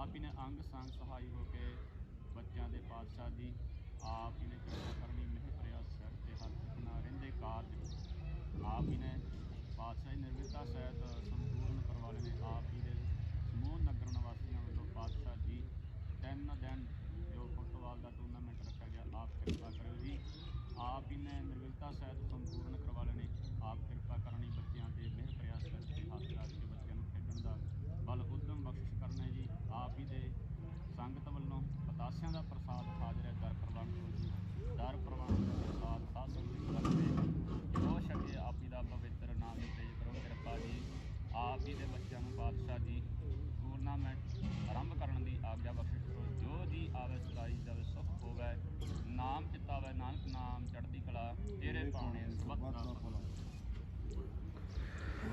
ਆਪ ਹੀ ਨੇ ਅੰਗ ਸੰਗ ਸਹਾਈ ਹੋ ਕੇ ਬੱਚਿਆਂ ਦੇ ਪਾਤਸ਼ਾਹ ਦੀ, ਆਪ ਹੀ ਨੇ ਕਿਰਪਾ ਕਰਨੀ ਮਿਹ ਪ੍ਰਿਆ ਸਿਰ ਤੇ ਹੱਥ ਚੁੱਕਣਾ ਰਹਿੰਦੇ ਕਾਰਜ। ਆਪ ਹੀ ਨੇ ਪਾਤਸ਼ਾਹੀ ਜੀ ਸਹਿਤ ਸੰਪੂਰਨ ਕਰਵਾਲੇ ਨੇ ਆਪ ਹੀ ਦੇ ਸਮੂਹ ਨਗਰ ਨਿਵਾਸੀਆਂ ਵੱਲੋਂ ਪਾਤਸ਼ਾਹ ਜੀ ਤਿੰਨ ਦਿਨ ਜੋ ਫੁੱਟਬਾਲ ਦਾ ਟੂਰਨਾਮੈਂਟ ਰੱਖਿਆ ਗਿਆ ਆਪ ਕਿਰਪਾ ਕਰਿਓ ਜੀ ਆਪ ਹੀ ਨੇ ਨਿਰਵਿਰਤਾ ਸਹਿਤ ਸੰਪੂਰਨ ਕਰਵਾਲੇ ਨੇ ਆਪ ਕਿਰਪਾ ਕਰਨੀ ਬੱਚਿਆਂ ਤੇ ਮਿਹਰ ਪ੍ਰਿਆ ਸਿਰ ਤੇ ਹੱਥ ਰੱਖ ਕੇ ਬੱਚਿਆਂ ਨੂੰ ਖੇਡਣ ਦਾ ਬਲ ਉਦਮ ਬਖਸ਼ਿਸ਼ ਕਰਨਾ ਹੈ ਜੀ ਆਪ ਹੀ ਦੇ ਸੰਗਤ ਵੱਲੋਂ ਪਤਾਸਿਆਂ ਦਾ ਪ੍ਰਸਾਦ ਹਾਜ਼ਰ ਹੈ ਦਰ ਪ੍ਰਵਾਨ ਕਰੋ ਜੀ ਦਰ ਪ੍ਰਵਾਨ ਦਾ ਪ੍ਰਸਾਦ ਸਾਧ ਸੰਗਤ ਲੱਗਦੇ ਜੋ ਛਕੇ ਆਪ ਹੀ ਦਾ ਪਵਿੱਤਰ ਨਾਮ ਤੇ ਤੇਜ ਕਰੋ ਕਿਰਪਾ ਜੀ ਆਪ ਹੀ ਦੇ ਬੱਚਿਆਂ ਨੂੰ ਪਾਤਸ਼ਾਹ ਜੀ ਟੂਰਨਾਮੈਂਟ ਆਰੰਭ ਕਰਨ ਦੀ ਆਗਿਆ ਬਖਸ਼ਿਸ਼ ਕਰੋ। ਜੋ ਜੀ ਆਵੇ ਸਦਾਈ ਜਾਵੇ ਸੁਖ ਹੋਵੇ ਨਾਮ ਚਿਤਾਵੇ ਨਾਨਕ ਨਾਮ ਚੜ੍ਹਦੀ ਕਲਾ ਤੇਰੇ ਪਾਉਣੇ ਸਬਤ ਦਾ ਭਲਾ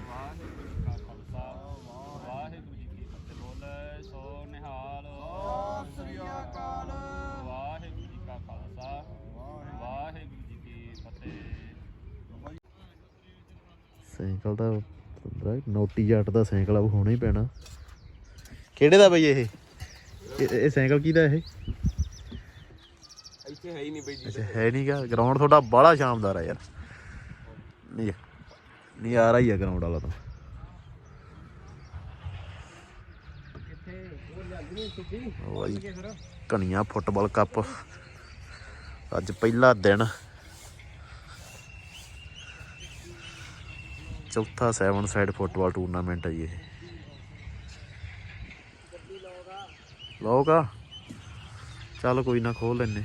ਵਾਹਿਗੁਰੂ ਜੀ ਕਾ ਖਾਲਸਾ ਵਾਹਿਗੁਰੂ ਜੀ ਕੀ ਫਤਿਹ। ਬੋਲੇ ਸੋ ਨਿਹਾਲ। ਸਤਿ ਸ੍ਰੀ ਅਕਾਲ। ਵਾਹਿਗੁਰੂ ਜੀ ਕਾ ਖਾਲਸਾ ਵਾਹਿਗੁਰੂ ਜੀ ਕੀ ਫਤਿਹ। ਸਾਈਕਲ ਦਾ ਪਤਾ ਨੋਟੀ ਜੱਟ ਦਾ ਸਾਈਕਲ ਆ ਉਹ ਹੋਣਾ ਹੀ ਪੈਣਾ। ਕਿਹੜੇ ਦਾ ਬਈ ਇਹ? ਇਹ ਇਹ ਸਾਈਕਲ ਕਿਹਦਾ ਇਹ? ਇੱਥੇ ਹੈ ਹੀ ਨਹੀਂ ਬਈ ਜੀ। ਅੱਛਾ ਹੈ ਨਹੀਂਗਾ ਗਰਾਊਂਡ ਤੁਹਾਡਾ ਬਾਹਲਾ ਸ਼ਾਨਦਾਰ ਆ ਯਾਰ। ਨਹੀਂ ਨਹੀਂ ਆ ਰਹੀ ਆ ਗਰਾਊਂਡ ਵਾਲਾ ਤਾਂ। ਉਹ ਜੀ ਕਣੀਆਂ ਫੁੱਟਬਾਲ ਕੱਪ। ਅੱਜ ਪਹਿਲਾ ਦਿਨ। ਚੌਥਾ 7 ਸਾਈਡ ਫੁੱਟਬਾਲ ਟੂਰਨਾਮੈਂਟ ਹੈ ਜੀ ਇਹ। ਲੋਕ ਆ। ਚੱਲ ਕੋਈ ਨਾ ਖੋਲ ਲੈਨੇ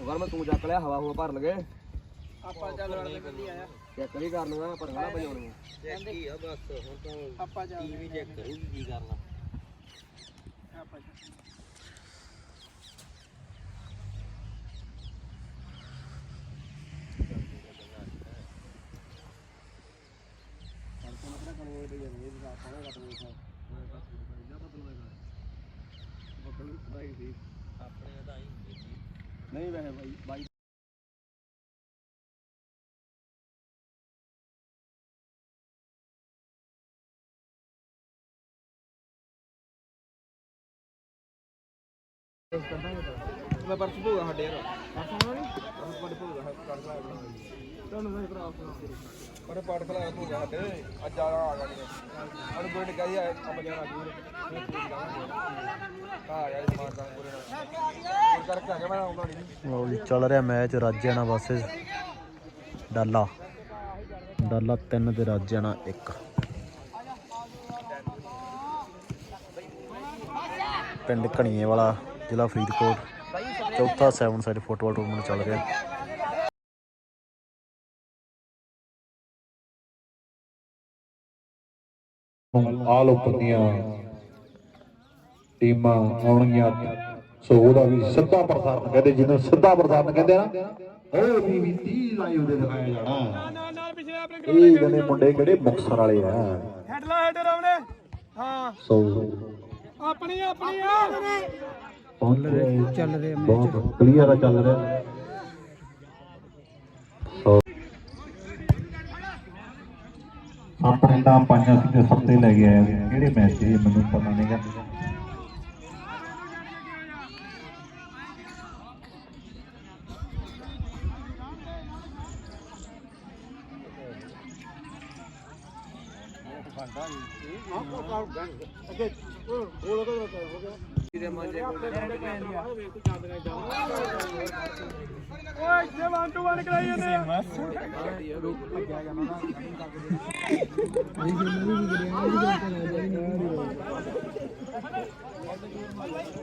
ਅਗਰ ਮੈਂ ਤੂੰ ਚੱਕ ਲਿਆ ਹਵਾ ਹਵਾ ਭਰ ਲਗੇ। ਆਪਾਂ ਚੱਲ ਰਲ ਬੰਦੀ ਆਇਆ। ਚੈੱਕ ਵੀ ਕਰ ਲੂੰਗਾ ਪਰ ਹਲਾ ਬਜਾਉਣੀ ਚੈੱਕ ਹੀ ਆ ਬਸ ਹੁਣ ਤਾਂ ਆਪਾਂ ਚੱਲ ਟੀਵੀ ਚੈੱਕ ਕਰੂਗੀ ਕੀ ਕਰਨਾ। ਨਹੀਂ ਵੈਸੇ ਬਾਈ ਬਾਈ ਮੈਂ ਪਰਸ ਭੂਗਾ ਸਾਡੇ ਯਾਰ ਪਰਸ ਹੋਣਾ ਨਹੀਂ ਪਰਸ ਪੜ ਭੂਗਾ ਕੱਢ ਲਾ ਤੁਹਾਨੂੰ ਨਹੀਂ ਭਰਾ ਪਰ ਪੜ ਖਲਾ ਭੂਗਾ ਸਾਡੇ ਅੱਜ ਆ ਆ ਗਿਆ ਅਣ ਗੋਇੰਡ ਕਹੀ ਆ, ਆਪਾਂ ਜਾਣਾ ਦੂਰ। ਹਾਂ ਯਾਰ ਮਾਰਦਾ ਪੂਰੇ ਨਾਲ ਕਰਕੇ ਆ ਗਿਆ ਮੈਂ, ਆਉਂਦਾ ਨਹੀਂ। ਲਓ ਜੀ, ਚੱਲ ਰਿਹਾ ਮੈਚ ਰਾਜਿਆਣਾ ਵਰਸਸ ਡਾਲਾ। ਡਾਲਾ 3 ਤੇ ਰਾਜਿਆਣਾ 1 ਪਿੰਡ ਕਣੀਏ ਵਾਲਾ, ਜ਼ਿਲ੍ਹਾ ਫਰੀਦਕੋਟ। ਚੌਥਾ 7 ਸਾਈਡ ਫੁੱਟਬਾਲ ਟੂਰਨਾਮੈਂਟ ਚੱਲ ਰਿਹਾ। ਆਲ ਓਪਨ ਦੀਆਂ ਟੀਮਾਂ ਆਉਣਗੀਆਂ। ਸੋ ਉਹਦਾ ਵੀ ਸਿੱਧਾ ਪ੍ਰਸਾਰਣ ਕਹਿੰਦੇ ਜਿਹਨੂੰ ਸਿੱਧਾ ਪ੍ਰਸਾਰਣ ਕਹਿੰਦੇ ਆ ਨਾ ਉਹ ਵੀ ਵੀ 30 ਲਾਈਵ ਦੇ ਦਿਖਾਇਆ ਜਾਣਾ। ਨਾਲ ਨਾਲ ਪਿਛਲੇ ਆਪਣੇ ਇਹ ਕਹਿੰਦੇ ਮੁੰਡੇ ਕਿਹੜੇ ਮੁਕਤਸਰ ਵਾਲੇ ਆ। ਹੈਡ ਲਾ ਹੈਡ ਰਾਵਣੇ ਹਾਂ। ਸੋ ਆਪਣੀ ਆਪਣੀ। ਆ ਚੱਲ ਰਹੇ ਬਹੁਤ ਕਲੀਅਰ ਆ ਚੱਲ ਰਿਹਾ। ਸੋ ਆਪਣੇ ਨਾਮ ਪਾਈਆਂ ਸੀ ਤੇ ਸੱਤੇ ਲੈ ਕੇ ਆਏ ਸੀ। ਕਿਹੜੇ ਮੈਚ ਸੀ ਮੈਨੂੰ ਪਤਾ ਨਹੀਂਗਾ ਓਏ ਇੱਥੇ 1 2 1 ਕਰਾਈ ਜਾਂਦੇ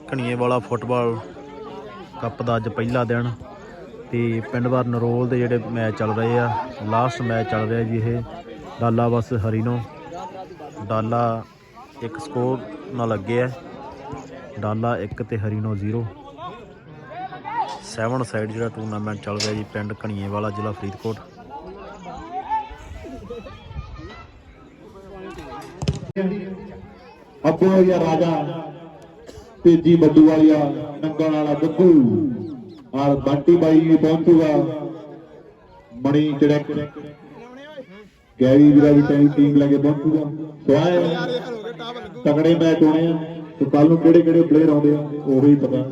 ਕਣੀਏ ਵਾਲਾ ਫੁੱਟਬਾਲ ਕੱਪ ਦਾ ਅੱਜ ਪਹਿਲਾ ਦਿਨ ਤੇ ਪਿੰਡ ਵਾਰ ਨਰੋਲ ਦੇ ਜਿਹੜੇ ਮੈਚ ਚੱਲ ਰਹੇ ਆ ਲਾਸਟ ਮੈਚ ਚੱਲ ਰਿਹਾ ਜੀ ਇਹ, ਡਾਲਾ ਵਸ ਹਰੀਨੋ ਡਾਲਾ ਇੱਕ ਸਕੋਰ ਨਾਲ ਅੱਗੇ ਹੈ ਡਾਲਾ 1 ਤੇ ਹਰੀਨੋ 0 7 ਸਾਈਡ ਜਿਹੜਾ ਟੂਰਨਾਮੈਂਟ ਚੱਲ ਰਿਹਾ ਜੀ, ਪਿੰਡ ਕਣੀਏ ਜ਼ਿਲ੍ਹਾ ਫਰੀਦਕੋਟ। ਅੱਬੇ ਗਿਆ ਰਾਜਾ, ਤੇਜੀ ਬੱਡੂ ਵਾਲੀਆ ਨੰਗਲ ਵਾਲਾ ਬੱਗੂ ਔਰ ਬੰਟੀ ਬਾਈ ਵੀ ਪਹੁੰਚੂਗਾ। ਮਣੀ ਚੜਕ। ਗੈਰੀ ਵੀਰਾ ਵੀ ਟੈਂਕ ਟੀਮ ਲੈ ਕੇ ਪਹੁੰਚੂਗਾ। ਸੋ ਤਗੜੇ ਮੈਚ ਹੋਣੇ ਆ। ਤੇ ਕੱਲ ਨੂੰ ਕਿਹੜੇ ਕਿਹੜੇ ਪਲੇਅਰ ਆਉਂਦੇ ਆ, ਉਹੀ ਪਤਾ